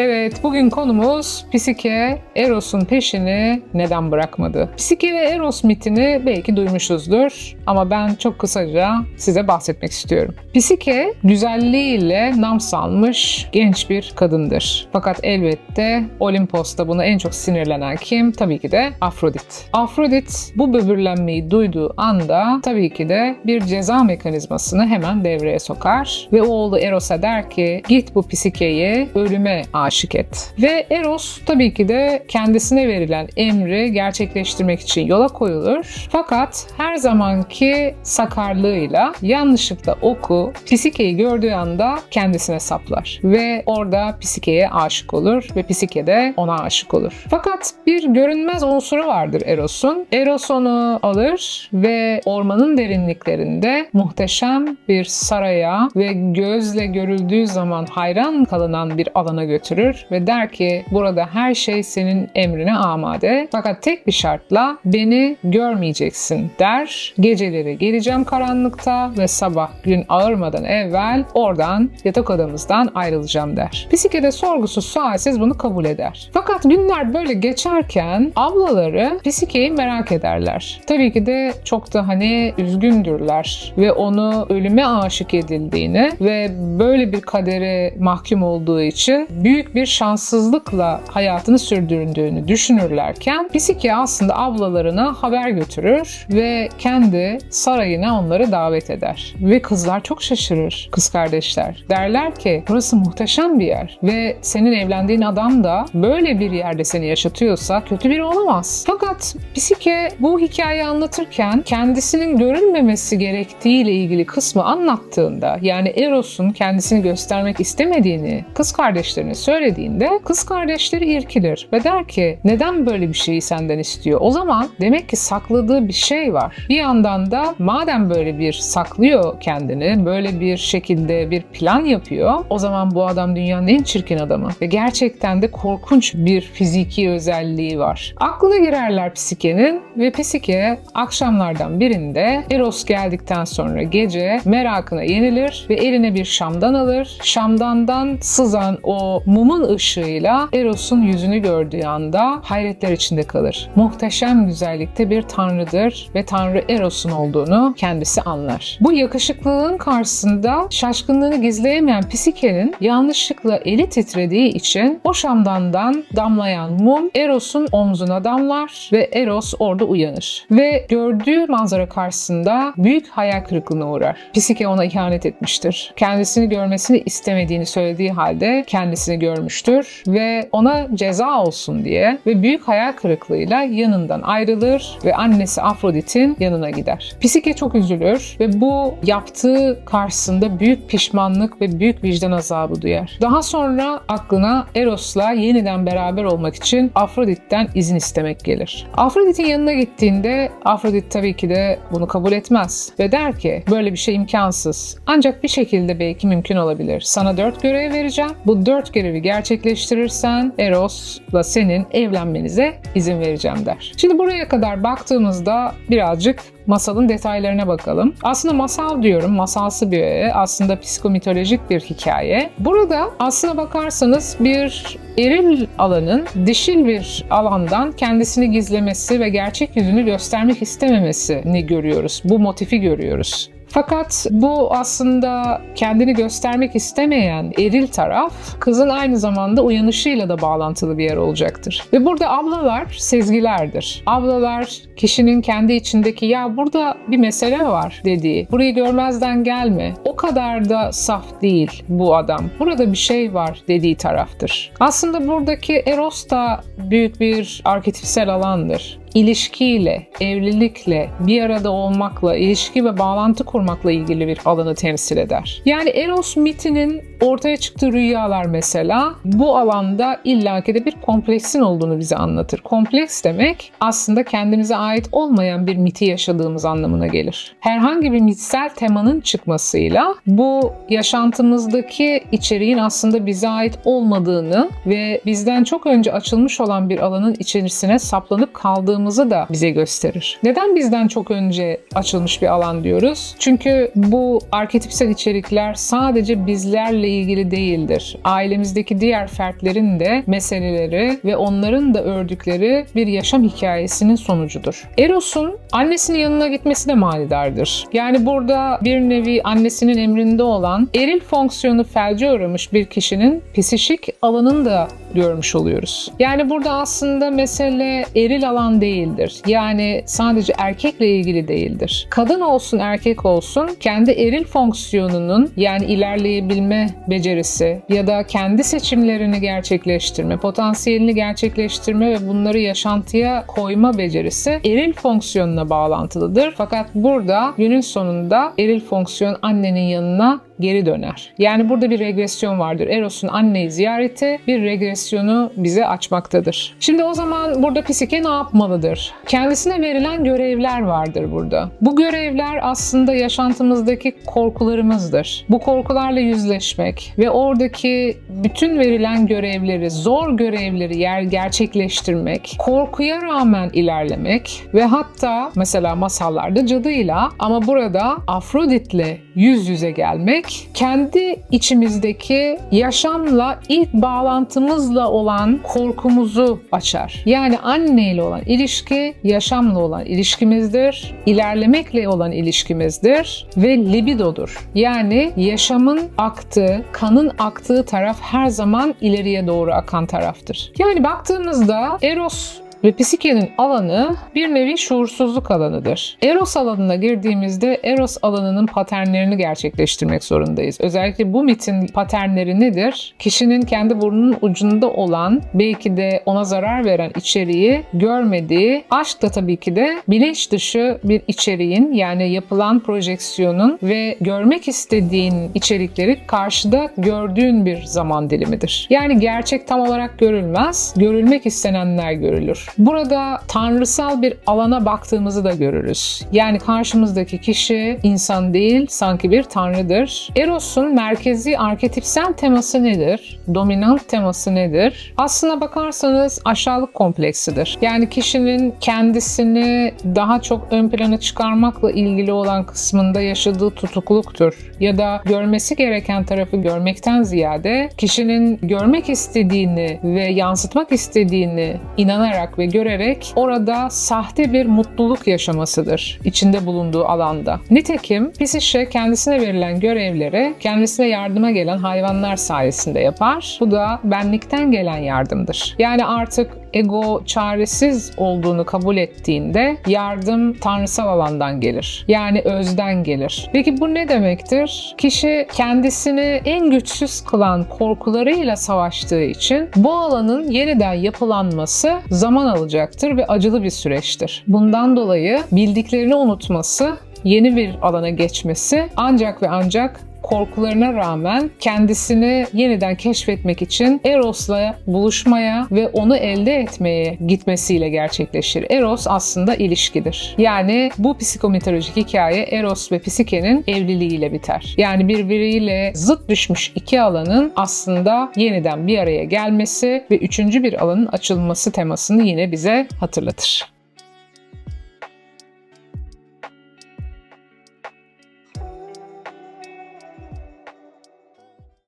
Evet, bugün konumuz Psike, Eros'un peşini neden bırakmadı? Psike ve Eros mitini belki duymuşuzdur ama ben çok kısaca size bahsetmek istiyorum. Psike, güzelliğiyle nam salmış genç bir kadındır. Fakat elbette Olimpos'ta buna en çok sinirlenen kim? Tabii ki de Afrodit. Afrodit bu böbürlenmeyi duyduğu anda tabii ki de bir ceza mekanizmasını hemen devreye sokar ve oğlu Eros'a der ki git bu Psike'yi ölüme aşık et. Ve Eros tabii ki de kendisine verilen emri gerçekleştirmek için yola koyulur. Fakat her zamanki sakarlığıyla yanlışlıkla oku Psike'yi gördüğü anda kendisine saplar. Ve orada Psike'ye aşık olur ve Psike de ona aşık olur. Fakat bir görünmez unsuru vardır Eros'un. Eros onu alır ve ormanın derinliklerinde muhteşem bir saraya ve gözle görüldüğü zaman hayran kalınan bir alana götürür ve der ki burada her şey senin emrine amade fakat tek bir şartla beni görmeyeceksin der. Geceleri geleceğim karanlıkta ve sabah gün ağırmadan evvel oradan yatak odamızdan ayrılacağım der. Psike de sorgusuz sualsiz bunu kabul eder. Fakat günler böyle geçerken ablaları Psike'yi merak ederler. Tabii ki de çok da hani üzgündürler ve onu ölüme aşık edildiğini ve böyle bir kadere mahkum olduğu için büyük bir şanssızlıkla hayatını sürdürdüğünü düşünürlerken Psike aslında ablalarına haber götürür ve kendi sarayına onları davet eder. Ve kızlar çok şaşırır, kız kardeşler. Derler ki burası muhteşem bir yer ve senin evlendiğin adam da böyle bir yerde seni yaşatıyorsa kötü biri olamaz. Fakat Psike bu hikayeyi anlatırken kendisinin görünmemesi gerektiğiyle ilgili kısmı anlattığında yani Eros'un kendisini göstermek istemediğini kız kardeşlerine söylediğinde kız kardeşleri irkilir ve der ki neden böyle bir şeyi senden istiyor? O zaman demek ki sakladığı bir şey var. Bir yandan da madem böyle bir saklıyor kendini, böyle bir şekilde bir plan yapıyor, o zaman bu adam dünyanın en çirkin adamı ve gerçekten de korkunç bir fiziki özelliği var. Aklına girerler Psike'nin ve Psike akşamlardan birinde Eros geldikten sonra gece merakına yenilir ve eline bir şamdan alır. Şamdandan sızan o mumun ışığıyla Eros'un yüzünü gördüğü anda hayretler içinde kalır. Muhteşem güzellikte bir tanrıdır ve tanrı Eros'un olduğunu kendisi anlar. Bu yakışıklılığın karşısında şaşkınlığını gizleyemeyen Psike'nin yanlışlıkla eli titrediği için o şamdandan damlayan mum Eros'un omzuna damlar ve Eros orada uyanır. Ve gördüğü manzara karşısında büyük hayal kırıklığına uğrar. Psike ona ihanet etmiştir. Kendisini görmesini istemediğini söylediği halde kendisini görmüştür ve ona ceza olsun diye ve büyük hayal kırıklığıyla yanından ayrılır ve annesi Afrodit'in yanına gider. Psike çok üzülür ve bu yaptığı karşısında büyük pişmanlık ve büyük vicdan azabı duyar. Daha sonra aklına Eros'la yeniden beraber olmak için Afrodit'ten izin istemek gelir. Afrodit'in yanına gittiğinde Afrodit tabii ki de bunu kabul etmez ve der ki böyle bir şey imkansız. Ancak bir şekilde belki mümkün olabilir. Sana dört görev vereceğim. Bu dört görevi gerçekleştirirsen Eros'la senin evlenmenize izin vereceğim der. Şimdi buraya kadar baktığımızda birazcık masalın detaylarına bakalım. Aslında masal diyorum, masalsı bir öğe. Aslında psikomitolojik bir hikaye. Burada aslına bakarsanız bir eril alanın dişil bir alandan kendisini gizlemesi ve gerçek yüzünü göstermek istememesini görüyoruz. Bu motifi görüyoruz. Fakat bu aslında kendini göstermek istemeyen eril taraf kızın aynı zamanda uyanışıyla da bağlantılı bir yer olacaktır. Ve burada ablalar sezgilerdir. Ablalar kişinin kendi içindeki ya burada bir mesele var dediği, burayı görmezden gelme, o kadar da saf değil bu adam, burada bir şey var dediği taraftır. Aslında buradaki Eros da büyük bir arketipsel alandır ilişkiyle, evlilikle, bir arada olmakla, ilişki ve bağlantı kurmakla ilgili bir alanı temsil eder. Yani Eros mitinin ortaya çıktığı rüyalar mesela bu alanda illaki de bir kompleksin olduğunu bize anlatır. Kompleks demek aslında kendimize ait olmayan bir miti yaşadığımız anlamına gelir. Herhangi bir mitsel temanın çıkmasıyla bu yaşantımızdaki içeriğin aslında bize ait olmadığını ve bizden çok önce açılmış olan bir alanın içerisine saplanıp kaldığımız kaldığımızı da bize gösterir. Neden bizden çok önce açılmış bir alan diyoruz? Çünkü bu arketipsel içerikler sadece bizlerle ilgili değildir. Ailemizdeki diğer fertlerin de meseleleri ve onların da ördükleri bir yaşam hikayesinin sonucudur. Eros'un annesinin yanına gitmesi de manidardır. Yani burada bir nevi annesinin emrinde olan eril fonksiyonu felce uğramış bir kişinin psişik alanını da görmüş oluyoruz. Yani burada aslında mesele eril alan değildir. Yani sadece erkekle ilgili değildir. Kadın olsun erkek olsun kendi eril fonksiyonunun yani ilerleyebilme becerisi ya da kendi seçimlerini gerçekleştirme, potansiyelini gerçekleştirme ve bunları yaşantıya koyma becerisi eril fonksiyonuna bağlantılıdır. Fakat burada günün sonunda eril fonksiyon annenin yanına geri döner. Yani burada bir regresyon vardır. Eros'un anneyi ziyareti bir regresyonu bize açmaktadır. Şimdi o zaman burada psike ne yapmalıdır? Kendisine verilen görevler vardır burada. Bu görevler aslında yaşantımızdaki korkularımızdır. Bu korkularla yüzleşmek ve oradaki bütün verilen görevleri, zor görevleri yer gerçekleştirmek, korkuya rağmen ilerlemek ve hatta mesela masallarda cadıyla ama burada Afrodit'le yüz yüze gelmek kendi içimizdeki yaşamla ilk bağlantımızla olan korkumuzu açar. Yani anneyle olan ilişki yaşamla olan ilişkimizdir, ilerlemekle olan ilişkimizdir ve libidodur. Yani yaşamın aktığı, kanın aktığı taraf her zaman ileriye doğru akan taraftır. Yani baktığımızda Eros ve psikenin alanı bir nevi şuursuzluk alanıdır. Eros alanına girdiğimizde Eros alanının paternlerini gerçekleştirmek zorundayız. Özellikle bu mitin paternleri nedir? Kişinin kendi burnunun ucunda olan belki de ona zarar veren içeriği görmediği, aşk da tabii ki de bilinç dışı bir içeriğin yani yapılan projeksiyonun ve görmek istediğin içerikleri karşıda gördüğün bir zaman dilimidir. Yani gerçek tam olarak görülmez, görülmek istenenler görülür. Burada tanrısal bir alana baktığımızı da görürüz. Yani karşımızdaki kişi insan değil, sanki bir tanrıdır. Eros'un merkezi arketipsel teması nedir? Dominant teması nedir? Aslına bakarsanız aşağılık kompleksidir. Yani kişinin kendisini daha çok ön plana çıkarmakla ilgili olan kısmında yaşadığı tutukluktur. Ya da görmesi gereken tarafı görmekten ziyade kişinin görmek istediğini ve yansıtmak istediğini inanarak ve görerek orada sahte bir mutluluk yaşamasıdır içinde bulunduğu alanda. Nitekim Pisişe kendisine verilen görevleri kendisine yardıma gelen hayvanlar sayesinde yapar. Bu da benlikten gelen yardımdır. Yani artık ego çaresiz olduğunu kabul ettiğinde yardım tanrısal alandan gelir. Yani özden gelir. Peki bu ne demektir? Kişi kendisini en güçsüz kılan korkularıyla savaştığı için bu alanın yeniden yapılanması zaman alacaktır ve acılı bir süreçtir. Bundan dolayı bildiklerini unutması yeni bir alana geçmesi ancak ve ancak korkularına rağmen kendisini yeniden keşfetmek için Eros'la buluşmaya ve onu elde etmeye gitmesiyle gerçekleşir. Eros aslında ilişkidir. Yani bu psikometeorolojik hikaye Eros ve Psike'nin evliliğiyle biter. Yani birbiriyle zıt düşmüş iki alanın aslında yeniden bir araya gelmesi ve üçüncü bir alanın açılması temasını yine bize hatırlatır.